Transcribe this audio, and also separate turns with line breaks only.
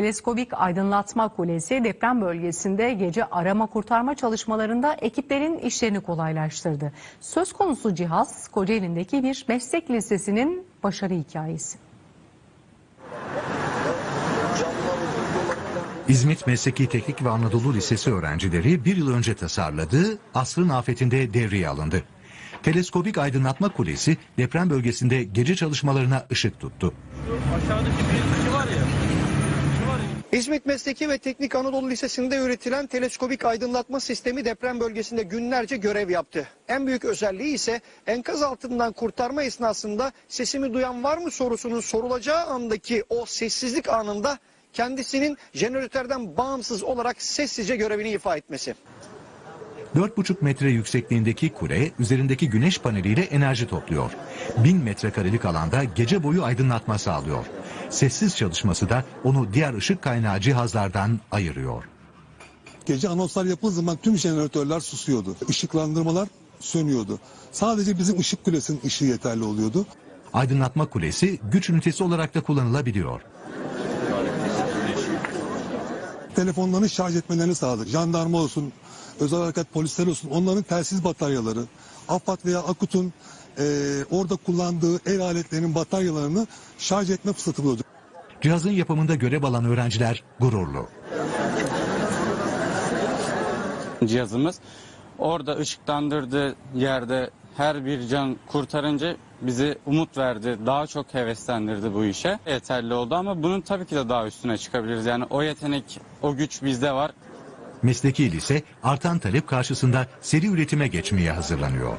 Teleskobik aydınlatma kulesi deprem bölgesinde gece arama kurtarma çalışmalarında ekiplerin işlerini kolaylaştırdı. Söz konusu cihaz Kocaeli'ndeki bir meslek lisesinin başarı hikayesi.
İzmit Mesleki Teknik ve Anadolu Lisesi öğrencileri bir yıl önce tasarladığı asrın afetinde devreye alındı. Teleskobik aydınlatma kulesi deprem bölgesinde gece çalışmalarına ışık tuttu.
Aşağıdaki bir var ya.
İzmit Mesleki ve Teknik Anadolu Lisesi'nde üretilen teleskobik aydınlatma sistemi deprem bölgesinde günlerce görev yaptı. En büyük özelliği ise enkaz altından kurtarma esnasında sesimi duyan var mı sorusunun sorulacağı andaki o sessizlik anında kendisinin jeneratörden bağımsız olarak sessizce görevini ifa etmesi.
4,5 metre yüksekliğindeki kule üzerindeki güneş paneliyle enerji topluyor. 1000 metrekarelik alanda gece boyu aydınlatma sağlıyor. Sessiz çalışması da onu diğer ışık kaynağı cihazlardan ayırıyor.
Gece anonslar yapıldığı zaman tüm jeneratörler susuyordu. Işıklandırmalar sönüyordu. Sadece bizim ışık kulesinin ışığı yeterli oluyordu.
Aydınlatma kulesi güç ünitesi olarak da kullanılabiliyor.
Telefonlarını şarj etmelerini sağladık. Jandarma olsun, özel harekat polisler olsun onların telsiz bataryaları, AFAD veya AKUT'un eee, orada kullandığı el aletlerinin bataryalarını şarj etme fırsatı bulduk.
Cihazın yapımında görev alan öğrenciler gururlu.
cihazımız. Orada ışıklandırdığı yerde her bir can kurtarınca bizi umut verdi. Daha çok heveslendirdi bu işe. Yeterli oldu ama bunun tabii ki de daha üstüne çıkabiliriz. Yani o yetenek, o güç bizde var.
Mesleki lise artan talep karşısında seri üretime geçmeye hazırlanıyor.